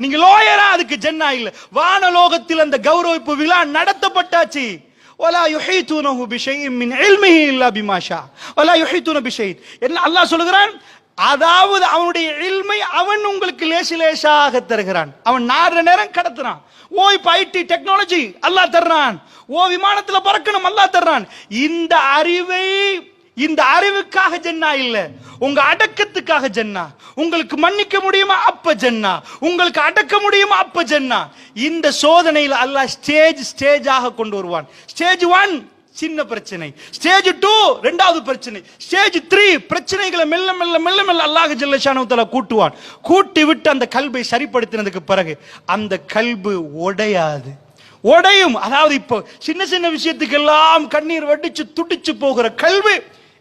நீங்க லோயரா அதுக்கு ஜென்னா இல்ல வானலோகத்தில் அந்த கௌரவிப்பு விழா நடத்தப்பட்டாச்சு ولا يحيطونه بشيء من علمه الا بما شاء ولا يحيطون بشيء என்ன அல்லாஹ் சொல்லுகிறான் அதாவது அவனுடைய இல்மை அவன் உங்களுக்கு லேசி லேசாக தருகிறான் அவன் நாடுற நேரம் கடத்துறான் ஓ இப்ப ஐடி டெக்னாலஜி அல்லாஹ் தர்றான் ஓ விமானத்துல பறக்கணும் அல்லாஹ் தர்றான் இந்த அறிவை இந்த அறிவுக்காக ஜென்னா இல்ல. உங்க அடக்கத்துக்காக ஜென்னா. உங்களுக்கு மன்னிக்க முடியுமா? அப்ப ஜென்னா. உங்களுக்கு அடக்க முடியுமா? அப்ப ஜென்னா. இந்த சோதனையில் அல்லாஹ் ஸ்டேஜ் ஸ்டேஜாக கொண்டு வருவான். ஸ்டேஜ் ஒன் சின்ன பிரச்சனை. ஸ்டேஜ் டூ ரெண்டாவது பிரச்சனை. ஸ்டேஜ் த்ரீ பிரச்சனைகளை மெல்ல மெல்ல மெல்ல மெல்ல அல்லாஹ் ஜல்லஷானு கூட்டுவான். கூட்டி விட்டு அந்த கல்வை சரிப்படுத்தினதுக்கு பிறகு அந்த கல்பு உடையாது. உடையும். அதாவது இப்போ சின்ன சின்ன விஷயத்துக்கெல்லாம் கண்ணீர் வடிச்சு துடிச்சு போகிற கல்வி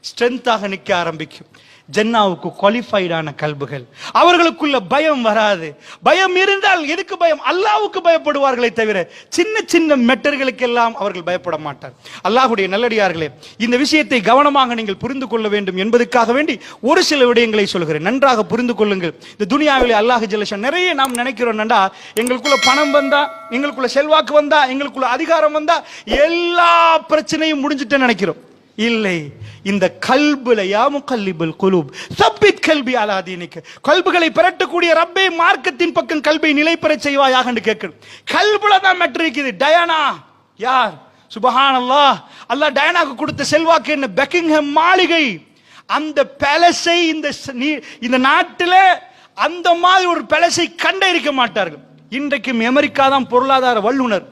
ஸ்ட்ரென்த்தாக நிற்க ஆரம்பிக்கும். ஜென்னாவுக்கு குவாலிஃபைடான கல்புகள். அவர்களுக்குள்ள பயம் வராது. பயம் இருந்தால் எதுக்கு பயம்? அல்லாவுக்கு பயப்படுவார்களே தவிர சின்ன சின்ன மெட்டர்களுக்கெல்லாம் அவர்கள் பயப்பட மாட்டார். அல்லாஹுடைய நல்லடியார்களே இந்த விஷயத்தை கவனமாக நீங்கள் புரிந்து கொள்ள வேண்டும் என்பதற்காக வேண்டி ஒரு சில விடயங்களை சொல்கிறேன். நன்றாக புரிந்து கொள்ளுங்கள். இந்த துனியாவிலே அல்லாஹ் ஜல்லஷன் நிறைய நாம் நினைக்கிறோம். நண்டா எங்களுக்குள்ள பணம் வந்தா எங்களுக்குள்ள செல்வாக்கு வந்தா எங்களுக்குள்ள அதிகாரம் வந்தா எல்லா பிரச்சனையும் முடிஞ்சிட்டு நினைக்கிறோம். இல்லை. இந்த கல்புல யாமு கல்லிபுல் குலூப்? சப்பித் கல்வி அலாதீனிக்கு கல்புகளை பிரட்டக்கூடிய ரப்பே மார்க்கத்தின் பக்கம் கல்வை நிலை பெற செய்வாயாக கேட்கணும் கல்புல தான் மெட்ரு இருக்குது. டயானா யார்? சுபஹானல்லா. அல்லாஹ் டயானாக்கு கொடுத்த செல்வாக்கு என்ன? பெக்கிங்ஹம் மாளிகை. அந்த பேலஸை இந்த நீ- இந்த நாட்டில் அந்த மாதிரி ஒரு பேலஸை கண்டே இருக்க மாட்டார்கள். இன்றைக்கும் அமெரிக்கா தான் பொருளாதார வல்லுனர்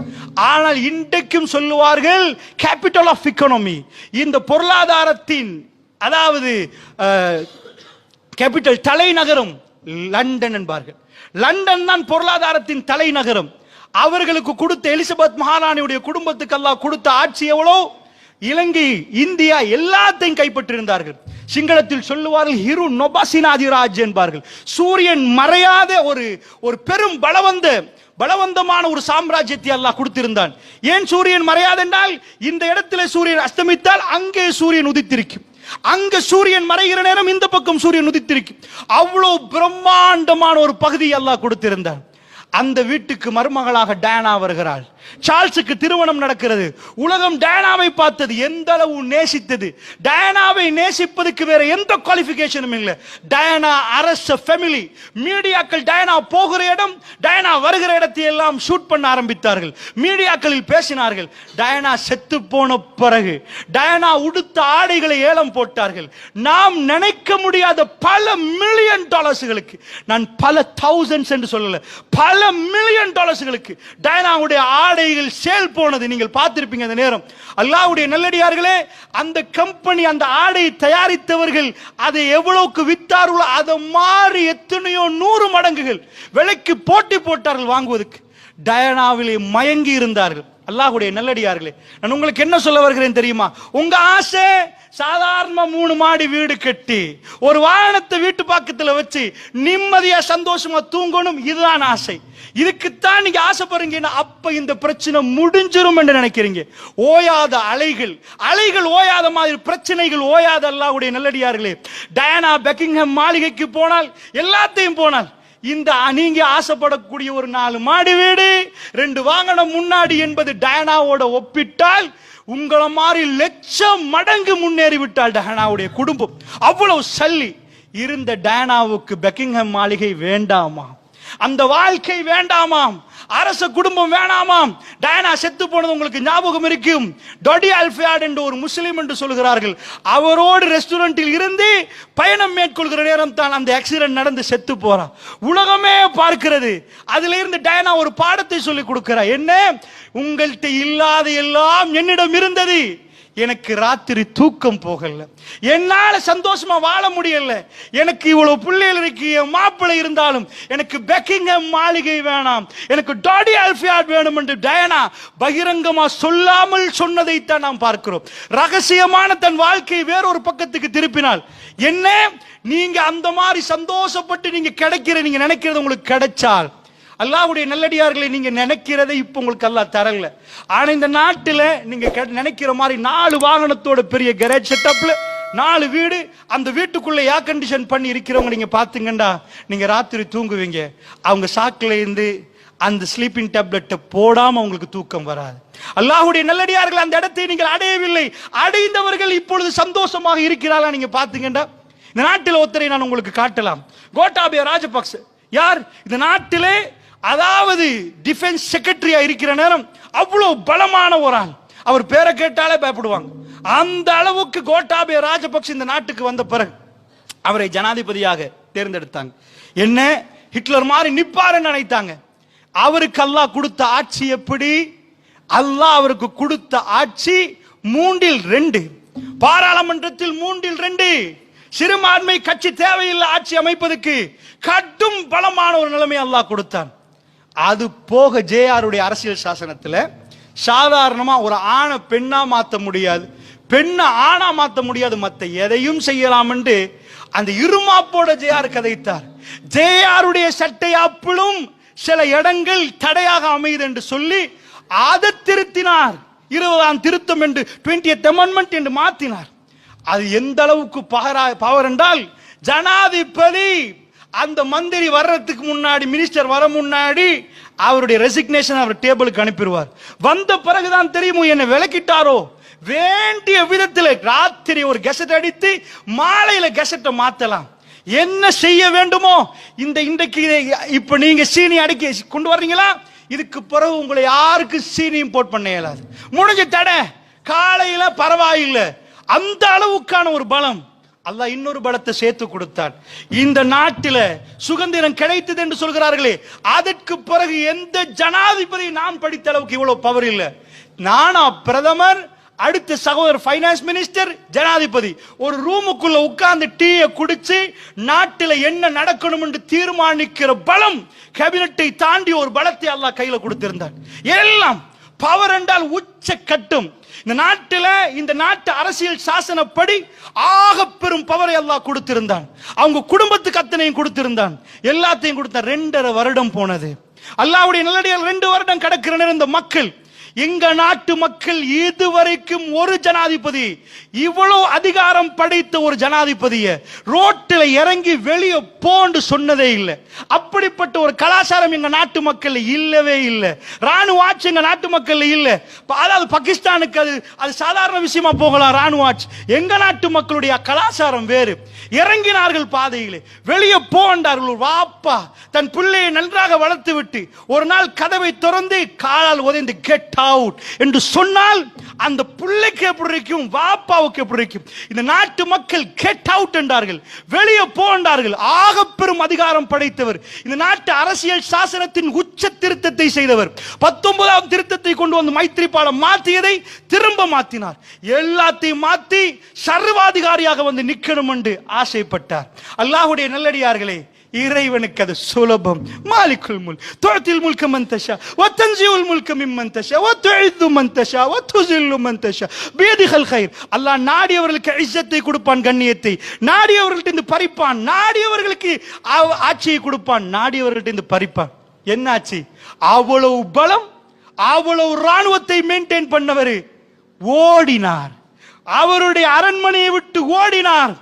ஆனால் இன்றைக்கும் சொல்லுவார்கள் கேபிட்டல் ஆஃப் இக்கனமி இந்த பொருளாதாரத்தின் அதாவது கேபிட்டல் தலைநகரம் லண்டன் என்பார்கள். லண்டன் தான் பொருளாதாரத்தின் தலைநகரம். அவர்களுக்கு கொடுத்த எலிசபெத் மகாராணியுடைய குடும்பத்துக்கு எல்லாம் கொடுத்த ஆட்சி எவ்வளோ? இலங்கை இந்தியா எல்லாத்தையும் கைப்பற்றியிருந்தார்கள். சிங்களத்தில் சொல்லுவார்கள் ஹிரு நொபாசினாதிராஜ் என்பார்கள். சூரியன் மறையாத ஒரு ஒரு பெரும் பலவந்த பலவந்தமான ஒரு சாம்ராஜ்யத்தை அல்லாஹ் கொடுத்திருந்தான். ஏன் சூரியன் மறையாதென்றால் இந்த இடத்துல சூரியன் அஸ்தமித்தால் அங்கே சூரியன் உதித்திருக்கும். அங்க சூரியன் மறைகிற நேரம் இந்த பக்கம் சூரியன் உதித்திருக்கும். அவ்வளவு பிரம்மாண்டமான ஒரு பகுதி அல்லாஹ் கொடுத்திருந்தான் அந்த வீட்டுக்கு மருமகளாக டயானா வருகிறாள். சார்ல்ஸுக்கு திருமணம் நடக்கிறது. உலகம் டயானாவை பார்த்தது எந்த அளவு நேசித்தது. டயானாவை நேசிப்பதுக்கு வேற எந்த குவாலிஃபிகேஷனும் இல்லை. டயானா அரச ஃபேமிலி மீடியாக்கள் டயானா போகிற இடம் டயானா வருகிற இடத்தை எல்லாம் ஷூட் பண்ண ஆரம்பித்தார்கள். மீடியாக்களில் பேசினார்கள் டயானா செத்து போன பிறகு டயானா உடுத்த ஆடைகளை ஏலம் போட்டார்கள். நாம் நினைக்க முடியாத பல மில்லியன் டாலர்ஸ்களுக்கு நான் பல தௌசண்ட்ஸ் என்று சொல்லல பல மில்லியன் டாலர்ஸ்களுக்கு டயனாவுடைய ஆடைகள் சேல் போனது நீங்கள் பார்த்திருப்பீங்க அந்த நேரம். அல்லாவுடைய நல்லடியார்களே அந்த கம்பெனி அந்த ஆடையை தயாரித்தவர்கள் அதை எவ்வளவுக்கு வித்தார்களோ அதை மாறி எத்தனையோ நூறு மடங்குகள் விலைக்கு போட்டி போட்டார்கள் வாங்குவதற்கு. டயனாவிலே மயங்கி இருந்தார்கள். அல்லாஹுடைய நல்லடியார்களே நான் உங்களுக்கு என்ன சொல்ல வருகிறேன் தெரியுமா? உங்க ஆசை சாதாரண மூணு மாடி வீடு கட்டி ஒரு வாகனத்தை வீட்டு பக்கத்தில் வச்சு நிம்மதியா சந்தோஷமா தூங்கணும் இதுதான் ஆசை. இதுக்குத்தான் நீங்க ஆசைப்படுறீங்கன்னா அப்ப இந்த பிரச்சனை முடிஞ்சிரும் என்று நினைக்கிறீங்க. ஓயாத அலைகள் அலைகள் ஓயாத மாதிரி பிரச்சனைகள் ஓயாத அல்லாஹ்வுடைய நல்லடியார்களே. டயானா பெக்கிங்ஹம் மாளிகைக்கு போனால் எல்லாத்தையும் போனால் இந்த நீங்க ஆசைப்படக்கூடிய ஒரு நாலு மாடி வீடு ரெண்டு வாகனம் முன்னாடி என்பது டயனாவோட ஒப்பிட்டால் உங்களை மாதிரி லட்சம் மடங்கு முன்னேறி விட்டால் டயனாவுடைய குடும்பம். அவ்வளவு சல்லி. இருந்த டயனாவுக்கு பெக்கிங்ஹம் மாளிகை வேண்டாமா? அந்த வாழ்க்கை வேண்டாமாம். அரச குடும்பம் வேணாமாம். டயனா செத்து போனது உங்களுக்கு ஞாபகம் இருக்கும். டொடி அல்ஃபியாட் என்று ஒரு முஸ்லீம் என்று சொல்கிறார்கள். அவரோடு ரெஸ்டாரண்டில் இருந்து பயணம் மேற்கொள்கிற நேரம் தான் அந்த ஆக்சிடென்ட் நடந்து செத்து போறான். உலகமே பார்க்கிறது. அதுல இருந்து டயனா ஒரு பாடத்தை சொல்லி கொடுக்கிறார். என்ன? உங்கள்கிட்ட இல்லாத எல்லாம் என்னிடம் இருந்தது. எனக்கு ராத்திரி தூக்கம் போகல. என்னால சந்தோஷமா வாழ முடியல. எனக்கு இவ்வளவு பிள்ளைகள் இருக்கு என் மாப்பிள்ளை இருந்தாலும் எனக்கு பெக்கிங்ஹாம் மாளிகை வேணாம். எனக்கு டாடி அல்ஃபியாட் வேணும் என்று டயனா பகிரங்கமா சொல்லாமல் சொன்னதைத்தான் நாம் பார்க்கிறோம். ரகசியமான தன் வாழ்க்கையை வேறொரு பக்கத்துக்கு திருப்பினால் என்ன நீங்க அந்த மாதிரி சந்தோஷப்பட்டு நீங்க கிடைக்கிற நீங்க நினைக்கிறது உங்களுக்கு கிடைச்சால் அல்லாஹ்வுடைய நல்லடியார்களை நீங்க நினைக்கிறதை இப்போ உங்களுக்கு எல்லாம் தரல. ஆனா இந்த நாட்டுல நீங்க நினைக்கிற மாதிரி நாலு வாகனத்தோட பெரிய கரேஜ் செட்டப்ல நாலு வீடு அந்த வீட்டுக்குள்ள ஏர் கண்டிஷன் பண்ணி இருக்கிறவங்க நீங்க பாத்துங்கண்டா நீங்க ராத்திரி தூங்குவீங்க. அவங்க சாக்குல இருந்து அந்த ஸ்லீப்பிங் டேப்லெட்டை போடாம உங்களுக்கு தூக்கம் வராது. அல்லாஹுடைய நல்லடியார்கள் அந்த இடத்தை நீங்கள் அடையவில்லை. அடைந்தவர்கள் இப்பொழுது சந்தோஷமாக இருக்கிறார்களா நீங்க பாத்துங்கண்டா. இந்த நாட்டில் ஒருத்தரை நான் உங்களுக்கு காட்டலாம். கோட்டாபிய ராஜபக்ச யார்? இந்த நாட்டிலே அதாவது டிஃபென்ஸ் செக்ரட்டரியா இருக்கிற நேரம் அவ்வளவு பலமான ஒரு ஆள். அவர் பேரை கேட்டாலே பயப்படுவாங்க. அந்த அளவுக்கு கோட்டாபய ராஜபக்ஷ இந்த நாட்டுக்கு வந்த பிறகு அவரை ஜனாதிபதியாக தேர்ந்தெடுத்தாங்க. என்ன? ஹிட்லர் மாதிரி நிப்பாருன்னு நினைத்தாங்க. அவருக்கு அல்லாஹ் கொடுத்த ஆட்சி எப்படி? அல்லாஹ் அவருக்கு கொடுத்த ஆட்சி மூன்றில் ரெண்டு. பாராளுமன்றத்தில் மூன்றில் ரெண்டு. சிறுபான்மை கட்சி தேவையில்லை ஆட்சி அமைப்பதற்கு கடும் பலமான ஒரு நிலைமை அல்லாஹ் கொடுத்தான். அது போக ஜேஆருடைய அரசியல் சாசனத்தில் சாதாரணமாக ஒரு ஆணை பெண்ணாக மாற்ற முடியாது. பெண்ணை ஆணா மாற்ற முடியாது. மற்ற எதையும் செய்யலாம் என்று அந்த இருமாப்போட ஜேஆர் கதைத்தார். ஜேஆருடைய சட்டை அப்பிளும் சில இடங்கள் தடையாக அமையுது என்று சொல்லி அதை திருத்தினார். இருபதாம் திருத்தம் என்று டுவெண்ட்டி அமெண்ட்மெண்ட் என்று மாற்றினார் அது எந்த அளவுக்கு பகரா பவர் என்றால் ஜனாதிபதி அந்த மந்திரி வர்றதுக்கு முன்னாடி மினிஸ்டர் வர முன்னாடி அவருடைய ரெசிக்னேஷன் அவர் டேபிளுக்கு அனுப்பிடுவார். வந்த பிறகுதான் தெரியுமோ என்னை விளக்கிட்டாரோ? வேண்டிய விதத்தில் ராத்திரி ஒரு கெசட் அடித்து மாலையில கெசட்டை மாத்தலாம். என்ன செய்ய வேண்டுமோ? இந்த இன்றைக்கு இப்போ இப்ப நீங்க சீனி அடிக்க கொண்டு வர்றீங்களா? இதுக்கு பிறகு உங்களை யாருக்கு சீனி இம்போர்ட் பண்ண இயலாது. முடிஞ்ச தடை. காலையில பரவாயில்லை. அந்த அளவுக்கான ஒரு பலம். அல்லாஹ் இன்னொரு பலத்தை சேர்த்து கொடுத்தான். இந்த நாட்டில சுதந்திரம் கிடைத்தது என்று சொல்கிறார்களே அதற்கு பிறகு எந்த ஜனாதிபதி நான் படித்த அளவுக்கு இவ்வளவு பவர் இல்லை. நானா பிரதமர் அடுத்த சகோதரர் ஃபைனான்ஸ் மினிஸ்டர் ஜனாதிபதி. ஒரு ரூமுக்குள்ள உட்கார்ந்து டீயை குடிச்சு நாட்டில் என்ன நடக்கணும் என்று தீர்மானிக்கிற பலம் கேபினட்டை தாண்டி ஒரு பலத்தை அல்லாஹ் கையில கொடுத்திருந்தார் எல்லாம் பவர் என்றால் உச்ச கட்டும் இந்த நாட்டில இந்த நாட்டு அரசியல் சாசனப்படி ஆக பெரும் பவரை எல்லாம் கொடுத்திருந்தான். அவங்க குடும்பத்துக்கு அத்தனையும் கொடுத்திருந்தான். எல்லாத்தையும் கொடுத்த ரெண்டரை வருடம் போனது. அல்லாவுடைய நிலடியால் ரெண்டு வருடம் கடக்கிற நேரம் இந்த மக்கள் எங்க நாட்டு மக்கள் இதுவரைக்கும் ஒரு ஜனாதிபதி இவ்வளவு அதிகாரம் படைத்த ஒரு ஜனாதிபதிய ரோட்டில் இறங்கி வெளியே போன்று சொன்னதே இல்லை. அப்படிப்பட்ட ஒரு கலாச்சாரம் எங்க நாட்டு மக்கள் இல்லவே இல்லை. ராணுவ ஆட்சி எங்க நாட்டு மக்கள் இல்ல. அதாவது பாகிஸ்தானுக்கு அது அது சாதாரண விஷயமா போகலாம் ராணுவ ஆட்சி. எங்க நாட்டு மக்களுடைய கலாச்சாரம் வேறு. இறங்கினார்கள் பாதையிலே. வெளியே போண்டார்கள். ஒரு வாப்பா தன் பிள்ளையை நன்றாக வளர்த்து விட்டு ஒரு நாள் கதவை திறந்து காலால் உதைந்து அவுட் என்று சொன்னால் அந்த பிள்ளைக்கு எப்படி இருக்கும் வாப்பாவுக்கு எப்படி இருக்கும்? இந்த நாட்டு மக்கள் கெட் அவுட் என்றார்கள் வெளியே போன்றார்கள் ஆக பெரும் அதிகாரம் படைத்தவர். இந்த நாட்டு அரசியல் சாசனத்தின் உச்ச திருத்தத்தை செய்தவர். பத்தொன்பதாம் திருத்தத்தை கொண்டு வந்து மைத்திரிபாலம் மாற்றியதை திரும்ப மாற்றினார். எல்லாத்தையும் மாற்றி சர்வாதிகாரியாக வந்து நிற்கணும் என்று ஆசைப்பட்டார். அல்லாஹுடைய நல்லடியார்களே இறைவனுக்கு அது சுலபம். மாலிக்குல் முல் தொழத்தில் முல்க மந்தஷா தஷா வ முழுக்க முல்க மிம்மன் தஷா வ துஇது மன் தஷா வ துஸில்லு கைர். அல்லாஹ் நாடியவர்களுக்கு இஸ்ஸத்தை கொடுப்பான் கண்ணியத்தை. நாடியவர்கள்ட்ட இருந்து பறிப்பான். நாடியவர்களுக்கு ஆட்சியை கொடுப்பான். நாடியவர்கள்ட்ட இருந்து பறிப்பான். என்ன ஆச்சு அவ்வளவு பலம் அவ்வளவு ராணுவத்தை மெயின்டைன் பண்ணவர் ஓடினார். அவருடைய அரண்மனையை விட்டு ஓடினார்.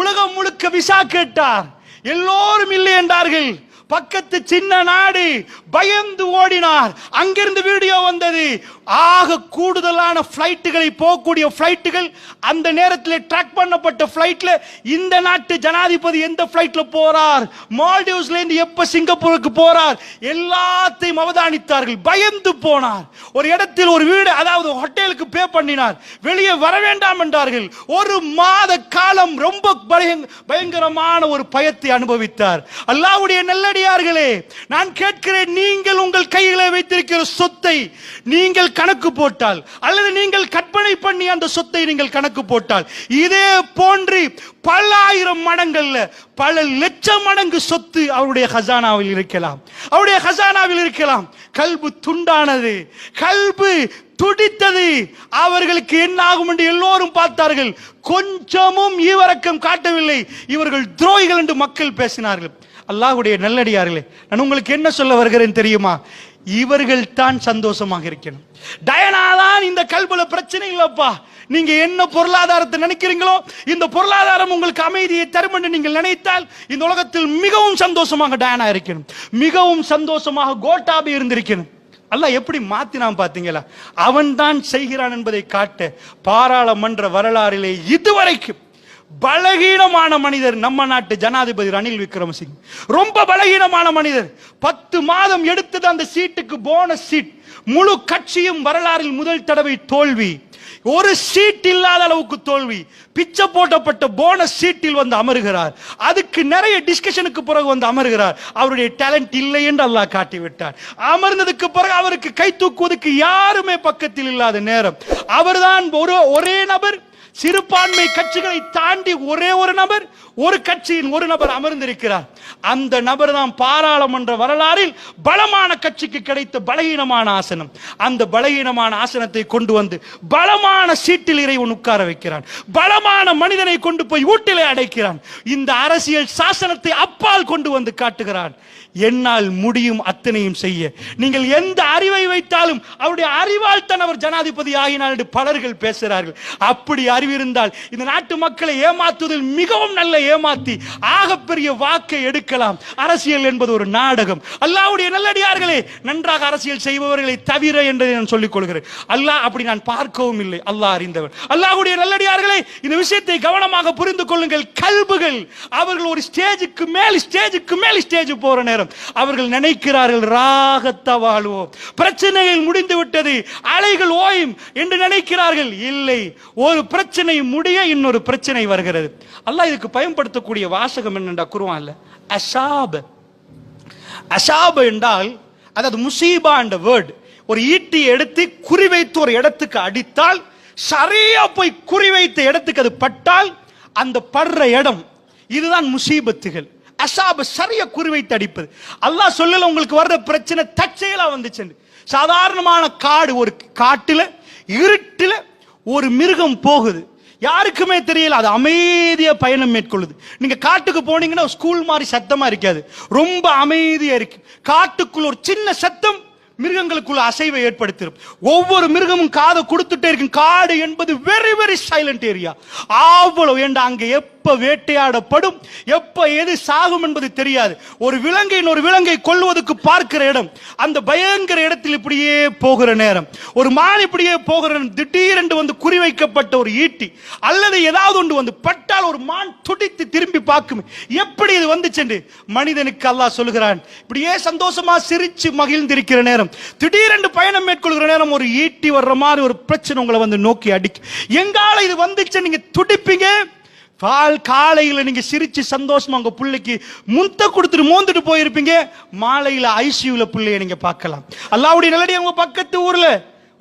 உலகம் முழுக்க விசா கேட்டார். எல்லோரும் இல்லை என்றார்கள். பக்கத்து சின்ன நாடு பயந்து ஓடினார். அங்கிருந்து வீடியோ வந்தது. ஆக கூடுதலான பிளைட்டுகளை போகக்கூடிய பிளைட்டுகள் அந்த நேரத்தில் ட்ராக் பண்ணப்பட்ட பிளைட்ல இந்த நாட்டு ஜனாதிபதி எந்த பிளைட்ல போறார்? மால்டிவ்ஸ்லேருந்து இருந்து எப்ப சிங்கப்பூருக்கு போறார்? எல்லாத்தையும் அவதானித்தார்கள். பயந்து போனார். ஒரு இடத்தில் ஒரு வீடு அதாவது ஹோட்டலுக்கு பே பண்ணினார். வெளியே வர வேண்டாம் என்றார்கள். ஒரு மாத காலம் ரொம்ப பயங்கரமான ஒரு பயத்தை அனுபவித்தார். அல்லாவுடைய நல்ல அடியார்களே நான் கேட்கிறேன் நீங்கள் உங்கள் கைகளை வைத்திருக்கிற சொத்தை நீங்கள் கணக்கு போட்டால் அல்லது நீங்கள் கற்பனை பண்ணி அந்த சொத்தை நீங்கள் கணக்கு போட்டால் இதே போன்று பல ஆயிரம் மடங்கள்ல பல லட்சம் மடங்கு சொத்து அவருடைய ஹசானாவில் இருக்கலாம். அவருடைய ஹசானாவில் இருக்கலாம். கல்பு துண்டானது கல்பு துடித்தது. அவர்களுக்கு என்ன ஆகும் என்று எல்லோரும் பார்த்தார்கள். கொஞ்சமும் ஈவரக்கம் காட்டவில்லை. இவர்கள் துரோகிகள் என்று மக்கள் பேசினார்கள். அல்லாஹுடைய நல்லடியார்களே நான் உங்களுக்கு என்ன சொல்ல வருகிறேன் தெரியுமா? இவர்கள் தான் சந்தோஷமாக இருக்கணும். டயனா தான் இந்த கல்புல பிரச்சனை இல்லப்பா. நீங்க என்ன பொருளாதாரத்தை நினைக்கிறீங்களோ இந்த பொருளாதாரம் உங்களுக்கு அமைதியை தரும் என்று நீங்கள் நினைத்தால் இந்த உலகத்தில் மிகவும் சந்தோஷமாக டயனா இருக்கணும். மிகவும் சந்தோஷமாக கோட்டாபி இருந்திருக்கணும். அல்ல எப்படி மாத்தினான் பாத்தீங்களா? அவன் தான் செய்கிறான் என்பதை காட்ட பாராளுமன்ற வரலாறிலே இதுவரைக்கும் பலகீனமான மனிதர் நம்ம நாட்டு ஜனாதிபதி ரணில் விக்ரமசிங் ரொம்ப பலகீனமான மனிதர். பத்து மாதம் எடுத்தது அந்த சீட்டுக்கு போனஸ் சீட் முழு கட்சியும் வரலாறில் முதல் தடவை தோல்வி. ஒரு சீட் இல்லாத அளவுக்கு தோல்வி. பிச்சை போட்டப்பட்ட போனஸ் சீட்டில் வந்து அமருகிறார். அதுக்கு நிறைய டிஸ்கஷனுக்கு பிறகு வந்து அமருகிறார். அவருடைய டேலண்ட் இல்லை என்று அல்லாஹ் காட்டி விட்டார் அமர்ந்ததுக்கு பிறகு அவருக்கு கை தூக்குவதற்கு யாருமே பக்கத்தில் இல்லாத நேரம். அவர்தான் ஒரு ஒரே நபர் சிறுபான்மை கட்சிகளை தாண்டி ஒரே ஒரு நபர் ஒரு கட்சியின் ஒரு நபர் அமர்ந்திருக்கிறார். அந்த நபர் தான் பாராளுமன்ற வரலாறில் பலமான கட்சிக்கு கிடைத்த பலகீனமான ஆசனம். அந்த பலகீனமான ஆசனத்தை கொண்டு வந்து பலமான சீட்டில் இறைவன் உட்கார வைக்கிறான். பலமான மனிதனை கொண்டு போய் வீட்டிலே அடைக்கிறான். இந்த அரசியல் சாசனத்தை அப்பால் கொண்டு வந்து காட்டுகிறான். என்னால் முடியும் அத்தனையும் செய்ய. நீங்கள் எந்த அறிவை வைத்தாலும் அவருடைய அறிவால் தான் அவர் ஜனாதிபதி ஆகினார் என்று பலர்கள் பேசுகிறார்கள். அப்படி அறிவிருந்தால் இந்த நாட்டு மக்களை ஏமாத்துவதில் மிகவும் நல்ல ஏமாத்தி ஆகப்பெரிய வாக்கை எடுக்கலாம். அரசியல் என்பது ஒரு நாடகம். அல்லாவுடைய நல்லடியார்களே நன்றாக அரசியல் செய்பவர்களை தவிர என்பதை நான் சொல்லிக் கொள்கிறேன். அல்லாஹ் அப்படி நான் பார்க்கவும் இல்லை. அல்லாஹ் அறிந்தவர் அல்லாஹுடைய நல்லடியார்களே இந்த விஷயத்தை கவனமாக புரிந்து கொள்ளுங்கள். கல்புகள். அவர்கள் ஒரு ஸ்டேஜுக்கு மேல் ஸ்டேஜுக்கு மேல் ஸ்டேஜ் போற நேரம். அவர்கள் நினைக்கிறார்கள் ராகத்த வாழ்வோம். பிரச்சனைகள் முடிந்து விட்டது. அலைகள் ஓயும் என்று நினைக்கிறார்கள். இல்லை ஒரு பிரச்சனை முடிய இன்னொரு பிரச்சனை வருகிறது. அல்லாஹ் இதுக்கு பயன்படுத்தக்கூடிய வாசகம் என்னண்டா குருவான்ல அசாப் அசாப் என்றால் அதாவது முசீபா என்ற வேர்ட் ஒரு ஈட்டி எடுத்து குறிவைத்து ஒரு இடத்துக்கு அடித்தால் சரியா போய் குறிவைத்த இடத்துக்கு அது பட்டால் அந்த படுற இடம். இதுதான் முசீபத்துகள். அசாப சரியா குறிவைத்து அடிப்பது அல்லாஹ் சொல்லல உங்களுக்கு வர்ற பிரச்சனை தற்செயலா வந்துச்சு சாதாரணமான காடு ஒரு காட்டுல இருட்டுல ஒரு மிருகம் போகுது. யாருக்குமே தெரியல அது அமைதியா பயணம் மேற்கொள்ளுது. நீங்க காட்டுக்கு போனீங்கன்னா ஸ்கூல் மாதிரி சத்தமா இருக்காது. ரொம்ப அமைதியா இருக்கு. காட்டுக்குள்ள ஒரு சின்ன சத்தம் மிருகங்களுக்குள்ள அசைவை ஏற்படுத்திடும் ஒவ்வொரு மிருகமும் காதை கொடுத்துட்டே இருக்கும். காடு என்பது வெரி வெரி சைலண்ட் ஏரியா அவ்வளவு ஏண்டா அங்கே எப்ப வேட்டையாடப்படும் எப்ப எது சாகும் என்பது தெரியாது. ஒரு விலங்கை ஒரு விலங்கை கொள்வதற்கு பார்க்கிற இடம். அந்த பயங்கர இடத்தில் இப்படியே போகிற நேரம். ஒரு மான் இப்படியே போகிற நேரம். திடீரென்று வந்து குறிவைக்கப்பட்ட ஒரு ஈட்டி. அல்லது ஏதாவது ஒன்று வந்து பட்டால் ஒரு மான் துடித்து திரும்பி பார்க்கும். எப்படி இது வந்துச்சு மனிதனுக்கு அல்லாஹ் சொல்லுகிறான். இப்படியே சந்தோஷமா சிரிச்சு மகிழ்ந்திருக்கிற நேரம். திடீரென்று பயணம் மேற்கொள்கிற நேரம் ஒரு ஈட்டி வர்ற மாதிரி ஒரு பிரச்சனை உங்களை வந்து நோக்கி அடிக்கும். எங்கால இது வந்துச்சு நீங்க துடிப்பீங்க? பால் காலையில் நீங்கள் சிரித்து சந்தோஷமாக உங்கள் பிள்ளைக்கு முத்த கொடுத்துட்டு மோந்துட்டு போயிருப்பீங்க. மாலையில் ஐசியூவில் பிள்ளைய நீங்கள் பார்க்கலாம். அல்லாவுடைய நல்லடி உங்கள் பக்கத்து ஊரில்.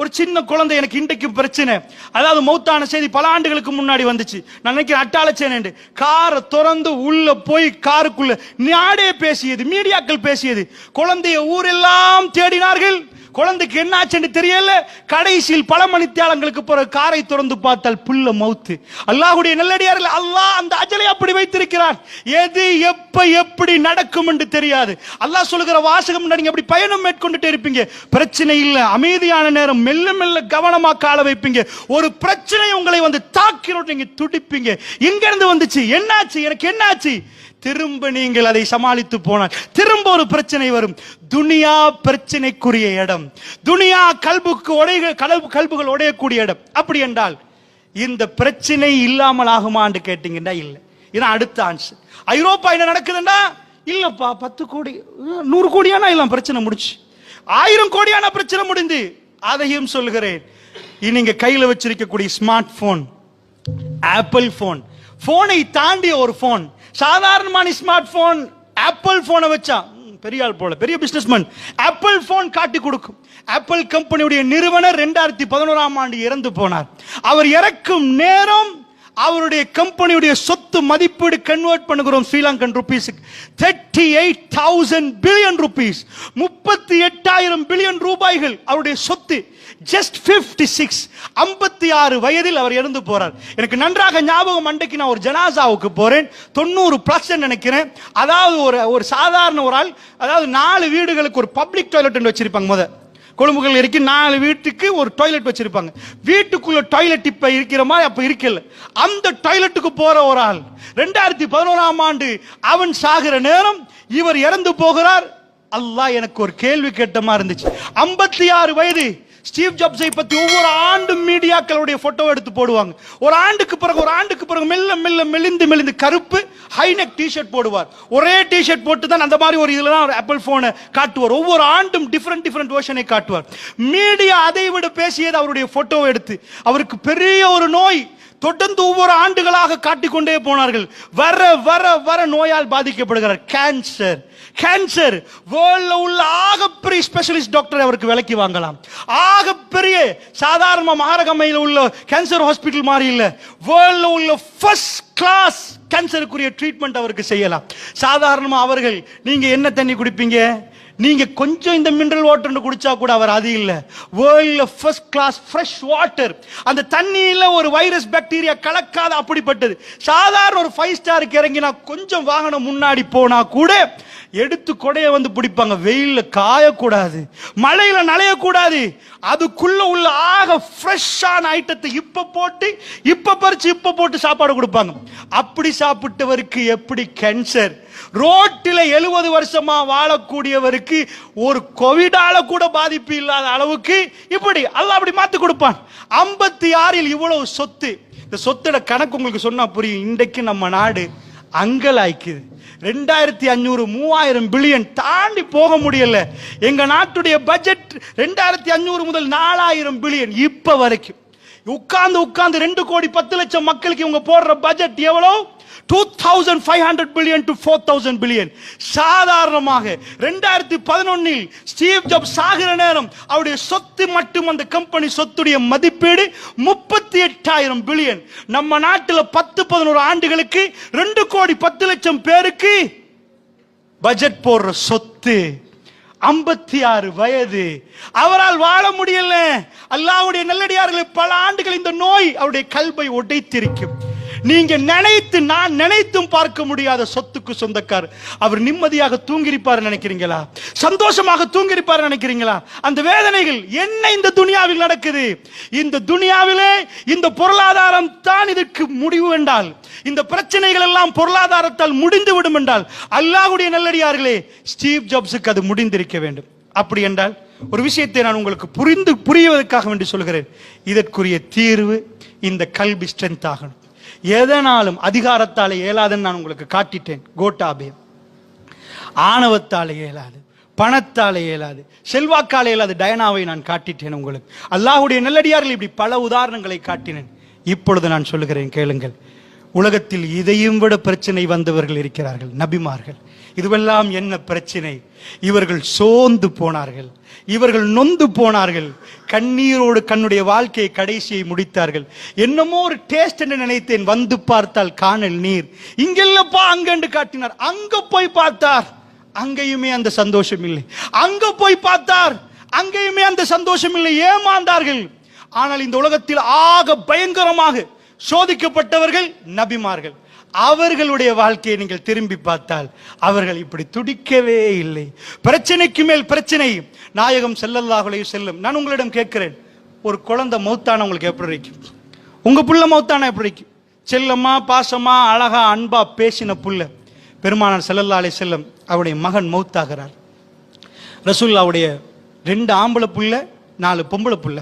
ஒரு சின்ன குழந்தை எனக்கு இன்றைக்கும் பிரச்சனை. அதாவது மௌத்தான செய்தி பல ஆண்டுகளுக்கு முன்னாடி வந்துச்சு. நான் நினைக்கிறேன் அட்டாளச்சேனேண்டு காரை திறந்து உள்ள போய் காருக்குள்ள நாடே பேசியது மீடியாக்கள் பேசியது. குழந்தைய ஊரெல்லாம் தேடினார்கள். குழந்தைக்கு என்ன ஆச்சுன்னு தெரியல? கடைசியில் பல மணித்தியாலங்களுக்கு பிறகு காரை திறந்து பார்த்தால் புல்ல மௌத்து அல்லாஹுடைய நல்லடியாரில் அல்லாஹ் அந்த அஜலை அப்படி வைத்திருக்கிறான். எது எப்ப எப்படி நடக்கும் என்று தெரியாது. அல்லாஹ் சொல்லுகிற வாசகம் நீங்க அப்படி பயணம் மேற்கொண்டுட்டே இருப்பீங்க. பிரச்சனை இல்லை அமைதியான நேரம் மெல்ல மெல்ல கவனமா கால வைப்பீங்க. ஒரு பிரச்சனை உங்களை வந்து தாக்கினோட நீங்க துடிப்பீங்க. எங்க இருந்து வந்துச்சு? என்னாச்சு? எனக்கு என்னாச்சு? திரும்ப நீங்கள் அதை சமாளித்து போனால் திரும்ப ஒரு பிரச்சனை வரும். துனியா பிரச்சனைக்குரிய இடம். துனியா கல்புக்கு உடைய கல்பு கல்புகள் உடையக்கூடிய இடம். அப்படி என்றால் இந்த பிரச்சனை இல்லாமல் ஆகுமான்னு கேட்டீங்கன்னா இல்லை. இதான் அடுத்த ஆன்சர் ஐரோப்பா என்ன நடக்குதுன்னா இல்லப்பா பத்து கோடி நூறு கோடியானா எல்லாம் பிரச்சனை முடிச்சு ஆயிரம் கோடியான பிரச்சனை முடிந்து. அதையும் சொல்கிறேன் நீங்க கையில் வச்சிருக்கக்கூடிய ஸ்மார்ட் போன் ஆப்பிள் போன் போனை தாண்டிய ஒரு போன் சாதாரணமான ஸ்மார்ட் போன் ஆப்பிள் போனை வச்சா பெரிய ஆள் போல பெரிய பிசினஸ்மேன் ஆப்பிள் போன் காட்டி கொடுக்கும். ஆப்பிள் கம்பெனியுடைய நிறுவனர் ரெண்டாயிரத்தி பதினோராம் ஆண்டு இறந்து போனார். அவர் இறக்கும் நேரம் அவருடைய கம்பெனியுடைய சொத்து மதிப்பீடு கன்வெர்ட் பண்ணுகிறோம் Sri Lankan ருபீஸுக்கு thirty eight thousand billion rupees முப்பத்தி எட்டாயிரம் பில்லியன் ரூபாய்கள் அவருடைய சொத்து ஜஸ்ட் 56 சிக்ஸ் ஐம்பத்தி ஆறு வயதில் அவர் இறந்து போறார். எனக்கு நன்றாக ஞாபகம் அன்றைக்கு நான் ஒரு ஜனாசாவுக்கு போறேன். தொண்ணூறு பிளஸ் நினைக்கிறேன். அதாவது ஒரு ஒரு சாதாரண ஒரு ஆள் அதாவது நாலு வீடுகளுக்கு ஒரு பப்ளிக் டாய்லெட் வச்சிருப்பாங்க முத. கொழும்புகள் இருக்கு நாலு வீட்டுக்கு ஒரு டாய்லெட் வச்சிருப்பாங்க. வீட்டுக்குள்ள டாய்லெட் இப்ப இருக்கிற மாதிரி அப்ப இருக்கல. அந்த டாய்லெட்டுக்கு போற ஒரு ஆள். ரெண்டாயிரத்தி பதினோராம் ஆண்டு அவன் சாகிற நேரம் இவர் இறந்து போகிறார். அல்லாஹ் எனக்கு ஒரு கேள்வி கேட்ட மாதிரி இருந்துச்சு. ஐம்பத்தி ஆறு வயது ஸ்டீவ் ஜாப்ஸை பத்தி ஒவ்வொரு ஆண்டும் மீடியாக்களுடைய போட்டோ எடுத்து போடுவாங்க. ஒரு ஆண்டுக்கு பிறகு ஒரு ஆண்டுக்கு பிறகு மெல்ல மெல்ல மெலிந்து மெலிந்து கருப்பு ஹைநெக் டிஷர்ட் போடுவார். ஒரே டிஷர்ட் போட்டு தான் அந்த மாதிரி ஒரு இதுல தான் ஒரு ஆப்பிள் போனை காட்டுவார். ஒவ்வொரு ஆண்டும் டிஃப்ரெண்ட் டிஃப்ரெண்ட் வேர்ஷனை காட்டுவார். மீடியா அதை விட பேசியது அவருடைய போட்டோவை எடுத்து. அவருக்கு பெரிய ஒரு நோய் தொடர்ந்து ஒவ்வொரு ஆண்டுகளாக காட்டிக்கொண்டே போனார்கள். வர வர வர நோயால் பாதிக்கப்படுகிறார். கேன்சர் கேன்சர் வேர்ல்ட்ல உள்ள ஆகப்பெரிய ஸ்பெஷலிஸ்ட் டாக்டர் அவருக்கு விலைக்கு வாங்கலாம். ஆகப்பெரிய சாதாரண மாரகமையில் உள்ள கேன்சர் ஹாஸ்பிட்டல் மாதிரி இல்ல. வேர்ல்ட்ல உள்ள ஃபர்ஸ்ட் கிளாஸ் கேன்சருக்குரிய ட்ரீட்மெண்ட் அவருக்கு செய்யலாம். சாதாரணமாக அவர்கள் நீங்கள் என்ன தண்ணி குடிப்பீங்க? நீங்க கொஞ்சம் இந்த மினரல் வாட்டர் குடிச்சா கூட அவர் அது இல்ல. வேர்ல்ட்ல ஃபர்ஸ்ட் கிளாஸ் ஃப்ரெஷ் வாட்டர் அந்த தண்ணியில ஒரு வைரஸ் பாக்டீரியா கலக்காத அப்படிப்பட்டது. சாதாரண ஒரு ஃபைவ் ஸ்டாருக்கு இறங்கினா கொஞ்சம் வாகனம் முன்னாடி போனா கூட எடுத்து கொடைய வந்து பிடிப்பாங்க. வெயில்ல காயக்கூடாது. மழையில நனையக்கூடாது. அதுக்குள்ள உள்ள ஆக ஃப்ரெஷ்ஷான ஐட்டத்தை இப்ப போட்டு இப்ப பறிச்சு இப்ப போட்டு சாப்பாடு கொடுப்பாங்க. அப்படி சாப்பிட்டவருக்கு எப்படி கேன்சர் ரோட்டில் எழுபது வருஷமா வாழக்கூடியவருக்கு ஒரு கோவிடால கூட பாதிப்பு இல்லாத அளவுக்கு இப்படி அல்ல அப்படி மாத்தி கொடுப்பான். ஐம்பத்தி ஆறில் இவ்வளவு சொத்து. இந்த சொத்தோட கணக்கு உங்களுக்கு சொன்னா புரியும். இன்றைக்கு நம்ம நாடு அங்கலாய்க்குது. ரெண்டாயிரத்தி அஞ்சூறு மூவாயிரம் பில்லியன் தாண்டி போக முடியல. எங்க நாட்டுடைய பட்ஜெட் ரெண்டாயிரத்தி அஞ்சூறு முதல் நாலாயிரம் பில்லியன் இப்ப வரைக்கும். உட்கார்ந்து உட்கார்ந்து ரெண்டு கோடி பத்து லட்சம் மக்களுக்கு இவங்க போடுற பட்ஜெட் எவ்வளவு? Two thousand five hundred billion to four thousand billion சாதாரணமாக ரெண்டாயிரத்தி பதினொன்னில் ஸ்டீவ் ஜாப் சாகிற நேரம் அவருடைய சொத்து மட்டும் அந்த கம்பெனி சொத்துடைய மதிப்பீடு முப்பத்தி எட்டாயிரம் பில்லியன் நம்ம நாட்டில் பத்து பதினோரு ஆண்டுகளுக்கு ரெண்டு கோடி பத்து லட்சம் பேருக்கு பட்ஜெட் போடுற சொத்து ஐம்பத்தி ஆறு வயது. அவரால் வாழ முடியல. அல்லாவுடைய நல்லடியார்கள் பல ஆண்டுகள் இந்த நோய் அவருடைய கல்வை உடைத்திருக்கும். நீங்க நினைத்து நான் நினைத்தும் பார்க்க முடியாத சொத்துக்கு சொந்தக்கார் அவர் நிம்மதியாக தூங்கிருப்பார் நினைக்கிறீங்களா? சந்தோஷமாக தூங்கிருப்பார் நினைக்கிறீங்களா? அந்த வேதனைகள் என்ன இந்த துனியாவில் நடக்குது. இந்த துனியாவிலே இந்த பொருளாதாரம் தான் இதற்கு முடிவு என்றால் இந்த பிரச்சனைகள் எல்லாம் பொருளாதாரத்தால் முடிந்து விடும் என்றால் அல்லாஹுடைய நல்லடியார்களே ஸ்டீவ் ஜாப்ஸுக்கு அது முடிந்திருக்க வேண்டும். அப்படி என்றால் ஒரு விஷயத்தை நான் உங்களுக்கு புரிந்து புரிவதற்காக வேண்டி சொல்கிறேன். இதற்குரிய தீர்வு இந்த கல்வி ஸ்ட்ரென்த் ஆகணும். எதனாலும் அதிகாரத்தால் இயலாதுன்னு நான் உங்களுக்கு காட்டிட்டேன். கோட்டாபே ஆணவத்தால் இயலாது பணத்தால் இயலாது செல்வாக்கால் இயலாது டயனாவை நான் காட்டிட்டேன் உங்களுக்கு. அல்லாஹுடைய நல்லடியார்கள் இப்படி பல உதாரணங்களை காட்டினேன். இப்பொழுது நான் சொல்லுகிறேன் கேளுங்கள். உலகத்தில் இதையும் விட பிரச்சனை வந்தவர்கள் இருக்கிறார்கள் நபிமார்கள். இதுவெல்லாம் என்ன பிரச்சனை? இவர்கள் சோர்ந்து போனார்கள். இவர்கள் நொந்து போனார்கள். கண்ணீரோடு கண்ணுடைய வாழ்க்கையை கடைசியை முடித்தார்கள். என்னமோ ஒரு டேஸ்ட் என்று நினைத்தேன் வந்து பார்த்தால் காணல் நீர். இங்கெல்லப்பா அங்கென்று காட்டினார். அங்க போய் பார்த்தார். அங்கேயுமே அந்த சந்தோஷம் இல்லை. அங்க போய் பார்த்தார். அங்கேயுமே அந்த சந்தோஷம் இல்லை. ஏமாந்தார்கள். ஆனால் இந்த உலகத்தில் ஆக பயங்கரமாக சோதிக்கப்பட்டவர்கள் நபிமார்கள். அவர்களுடைய வாழ்க்கையை நீங்கள் திரும்பி பார்த்தால் அவர்கள் இப்படி துடிக்கவே இல்லை. பிரச்சனைக்கு மேல் பிரச்சனை. நாயகம் ஸல்லல்லாஹு செல்லும் நான் உங்களிடம் கேட்கிறேன் ஒரு குழந்தை மௌத்தான உங்களுக்கு எப்படி இருக்கும்? உங்க புள்ள மௌத்தான எப்படி இருக்கும்? செல்லம்மா பாசமா அழகா அன்பா பேசின புள்ள. பெருமானார் செல்லல்லா அலை செல்லம் அவருடைய மகன் மௌத்தாகிறார். ரசூல்லாவுடைய ரெண்டு ஆம்பளை புள்ள நாலு பொம்பளை புள்ள.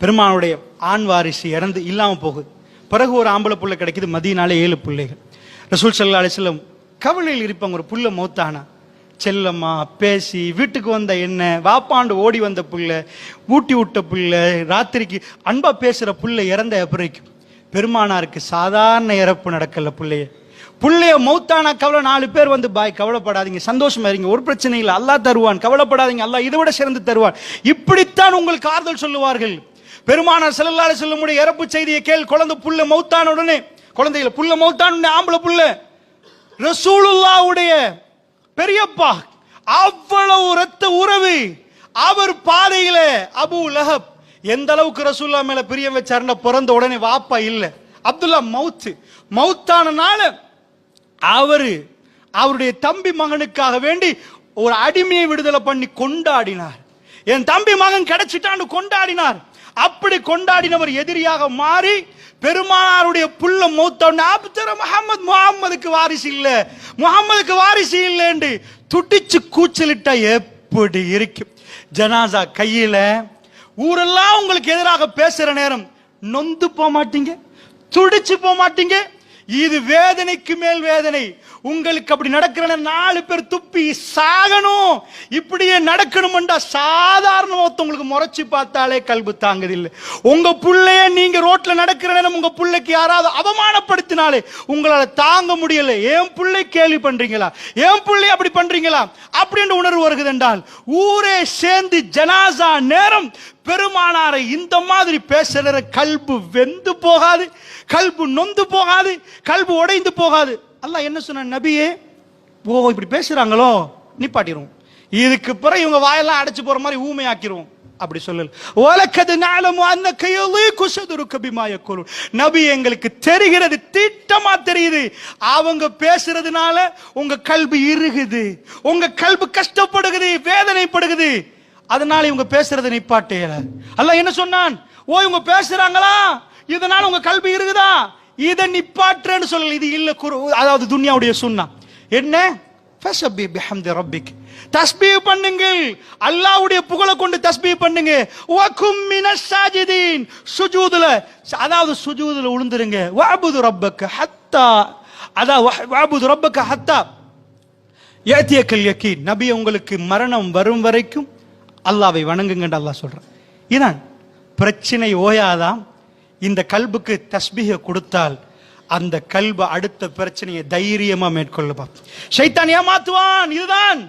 பெருமானுடைய ஆண் வாரிசு இறந்து இல்லாமல் போகுது. பிறகு ஒரு ஆம்பளை புள்ள கிடைக்குது மதியனால ஏழு பிள்ளைகள். ரசூல் சல்லா அலிஸ்லம் கவலையில் இருப்பாங்க ஒரு புள்ள மௌத்தானா? செல்லம்மா பேசி வீட்டுக்கு வந்த என்ன வாப்பாண்டு ஓடி வந்த புள்ள ஊட்டி விட்ட புள்ள ராத்திரிக்கு அன்பா பேசுற புள்ள இறந்த எப்பிரைக்கும் பெருமானாருக்கு சாதாரண இறப்பு நடக்கல பிள்ளைய. புள்ளைய மௌத்தானா கவலை நாலு பேர் வந்து பாய் கவலைப்படாதீங்க சந்தோஷமா இருங்க ஒரு பிரச்சனை இல்லை அல்லா தருவான் கவலைப்படாதீங்க அல்லா இதை விட சிறந்து தருவான். இப்படித்தான் உங்களுக்கு ஆறுதல் சொல்லுவார்கள். பெருமானார் ஸல்லல்லாஹு அலைஹி இறப்பு செய்தியை கேள். குழந்தை புள்ள மௌத்தான உடனே குழந்தைகளை புள்ள உடனே ஆம்பளை புள்ள ரசூலுல்லாவுடைய பெரியப்பா அவ்வளவு ரத்த உறவு. அவர் பாதையில அபு லஹப் எந்த அளவுக்கு ரசூல்லா மேல பிரியம் வச்சாருன்னா பிறந்த உடனே வாப்பா இல்ல. அப்துல்லா மவுத் மவுத்தானனால அவரு அவருடைய தம்பி மகனுக்காக வேண்டி ஒரு அடிமையை விடுதலை பண்ணி கொண்டாடினார். என் தம்பி மகன் கிடைச்சிட்டான்னு கொண்டாடினார். அப்படி கொண்டாடினவர் எதிரியாக மாறி பெருமானாருடைய புள்ள மூத்த ஆப்தர முகமது முகம்மதுக்கு வாரிசு இல்ல முகம்மதுக்கு வாரிசு இல்லைன்னு துடிச்சு கூச்சலிட்டா எப்படி இருக்கும் ஜனாசா கையில ஊரெல்லாம் உங்களுக்கு எதிராக பேசுற நேரம் நொந்து போக மாட்டீங்க துடிச்சு போக மாட்டீங்க இது வேதனைக்கு மேல் வேதனை. உங்களுக்கு அப்படி நடக்கிற நாலு பேர் துப்பி சாகணும். இப்படியே நடக்கணும்டா சாதாரண ஒருத்தவங்களுக்கு முறைச்சு பார்த்தாலே கல்வி தாங்குதில்லை. உங்க பிள்ளைய நீங்க ரோட்ல நடக்கிற நேரம் உங்க பிள்ளைக்கு யாராவது அவமானப்படுத்தினாலே உங்களால தாங்க முடியல. ஏன் பிள்ளை கேள்வி பண்றீங்களா? ஏன் பிள்ளை அப்படி பண்றீங்களா? அப்படின்ற உணர்வு வருகிறது என்றால் ஊரே சேர்ந்து ஜனாசா நேரம் பெருமானாரை இந்த மாதிரி பேசுகிற கல்பு வெந்து போகாது கல்பு நொந்து போகாது கல்பு உடைந்து போகாது. அல்லாஹ் என்ன சொன்ன நபியே? ஓ இப்படி பேசுகிறாங்களோ நிப்பாட்டிடுவோம் இதுக்கு பிறகு இவங்க வாயெல்லாம் அடைச்சு போகிற மாதிரி ஊமையாக்கிடுவோம் அப்படி சொல்லல. உலக்கது நாளமோ அந்த கையோலே குசதுரு கபிமாய பிமாயக்குரு நபி எங்களுக்கு தெரிகிறது திட்டமா தெரியுது. அவங்க பேசுறதுனால உங்க கல்வி இறுகுது. உங்க கல்வி கஷ்டப்படுகுது வேதனைப்படுகுது. அதனால இவங்க பேசுறதை நிப்பாட்டேல அல்ல என்ன சொன்னான்? ஓ இவங்க பேசுறாங்களா? இதனால உங்க கல்வி இருக்குதா? இதை நிப்பாட்டுறேன்னு சொல்லல இது இல்ல குரு அதாவது துன்யாவுடைய சுண்ணா. என்ன? ஃபஸப்பி பிஹம்தி ரப்பிக். தஸ்பீ பண்ணுங்கள். அல்லாஹ்வுடைய புகழை கொண்டு தஸ்பீ பண்ணுங்க. வக்கும் மினஸ் சாஜிதீன். சுஜூதுல அதாவது சுஜூதுல உளுந்துருங்க. வஅபுது ரப்பக்க ஹத்தா. அதாவது வஅபுது ரப்பக்க ஹத்தா. ஏத்தியக்கல் யக்கீன். நபி உங்களுக்கு மரணம் வரும் வரைக்கும் அல்லாவை வணங்குங்கன்னு அல்லாஹ் சொல்கிறான் இதான் பிரச்சனை ஓயாதான் இந்த கல்புக்கு தஸ்பீக கொடுத்தால் அந்த கல்பு அடுத்த பிரச்சனையை தைரியமா மேற்கொள்ளுப்பா சைத்தான் ஏமாத்துவான் இதுதான்.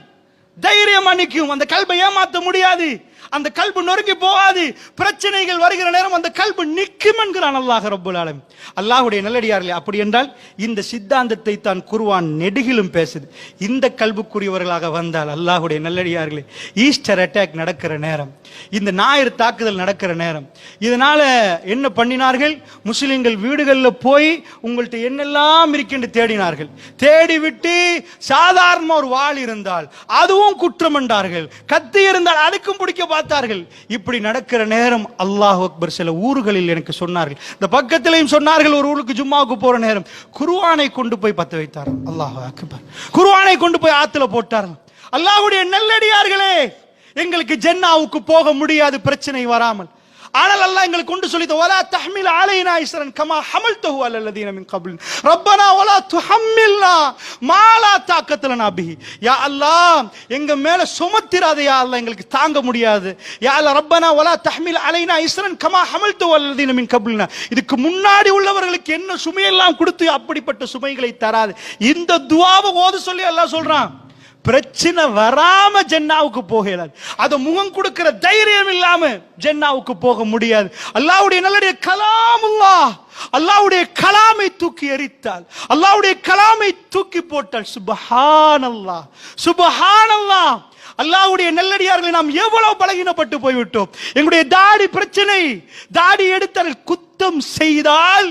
தைரியமா நிற்கும் அந்த கல்பை ஏமாத்த முடியாது. அந்த கல்பு நொறுங்கி போகாது. பிரச்சனைகள் வருகிற நேரம் அந்த கல்பு நிற்கும் என்கிறான் அல்லாஹ் ரபுல் ஆலமீன். அல்லாஹுடைய நல்லடியார்களே அப்படி என்றால் இந்த சித்தாந்தத்தை தான் குருவான் நெடுகிலும் பேசுது. இந்த கல்புக்குரியவர்களாக வந்தால் அல்லாஹுடைய நல்லடியார்களே ஈஸ்டர் அட்டாக் நடக்கிற நேரம். இந்த ஞாயிறு தாக்குதல் நடக்கிற நேரம். இதனால என்ன பண்ணினார்கள்? முஸ்லிம்கள் வீடுகளில் போய் உங்கள்கிட்ட என்னெல்லாம் இருக்கின்ற தேடினார்கள். தேடிவிட்டு சாதாரண ஒரு வாள் இருந்தால் அதுவும் குற்றம் என்றார்கள். கத்தி இருந்தால் அதுக்கும் பிடிக்க பார்த்தார்கள். இப்படி நடக்கிற நேரம் அல்லாஹ் அக்பர் சில ஊர்களில் எனக்கு சொன்னார்கள். இந்த பக்கத்திலையும் சொன்னார்கள் ஒரு ஊருக்கு ஜும்மாவுக்கு போற நேரம். குருவானை கொண்டு போய் பத்த வைத்தார் அல்லாஹ் அக்பர். குருவானை கொண்டு போய் ஆத்துல போட்டார்கள். அல்லாஹ்வுடைய நல்லடியார்களே எங்களுக்கு ஜென்னாவுக்கு போக முடியாது பிரச்சனை வராமல். ஆனால் அல்லாஹ் எங்களுக்கு கொண்டு சொல்லி வலா தஹ்மில் அலைனா இஸ்ரன் கமா ஹமல் ஹமல்தஹு அல்லதீன மின் கபில் ரப்பனா வலா துஹம்மில்னா மாலா தாக்கத்தில் நபி யா அல்லாஹ் எங்க மேல சுமத்திராத யா அல்லாஹ் எங்களுக்கு தாங்க முடியாது. யா அல்லாஹ் ரப்பனா வலா தஹ்மில் அலைனா இஸ்ரன் கமா ஹமல்தஹு அல்லதீன மின் கபில்னா. இதுக்கு முன்னாடி உள்ளவர்களுக்கு என்ன சுமையெல்லாம் கொடுத்து அப்படிப்பட்ட சுமைகளை தராது. இந்த துவாவை ஓது சொல்லி அல்லாஹ் சொல்றான். பிரச்சனை வராம ஜென்னாவுக்கு போகிறார் அதை முகம் கொடுக்கிற தைரியம் இல்லாம ஜென்னாவுக்கு போக முடியாது. அல்லாவுடைய நல்லடைய கலாமுல்லா அல்லாவுடைய கலாமை தூக்கி எரித்தால் அல்லாவுடைய கலாமை தூக்கி போட்டால் சுபஹான் அல்லா சுபஹான் அல்லா அல்லாவுடைய நல்லடியார்களை நாம் எவ்வளவு பலகீனப்பட்டு போய்விட்டோம். எங்களுடைய தாடி பிரச்சனை தாடி எடுத்தால் குத்தம் செய்தால்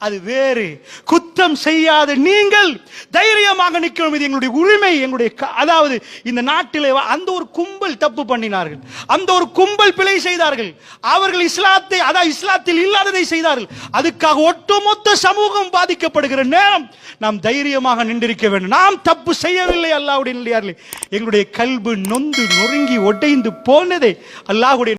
அது வேறு. குத்தம் செய்யாத நீங்கள் தைரியமாக நிற்கணும். இது எங்களுடைய உரிமை எங்களுடைய க- அதாவது இந்த நாட்டிலே அந்த ஒரு கும்பல் தப்பு பண்ணினார்கள். அந்த ஒரு கும்பல் பிழை செய்தார்கள். அவர்கள் இஸ்லாத்தை அதான் இஸ்லாத்தில் இல்லாததை செய்தார்கள். அதுக்காக ஒட்டுமொத்த சமூகம் பாதிக்கப்படுகிற நேரம் நாம் தைரியமாக நின்றிருக்க வேண்டும். நாம் தப்பு செய்யவில்லை அல்லாவுடைய நல்லடியார்களே எங்களுடைய கல்பு நொந்து நொறுங்கி உடைந்து போனதே அல்லாஹுடைய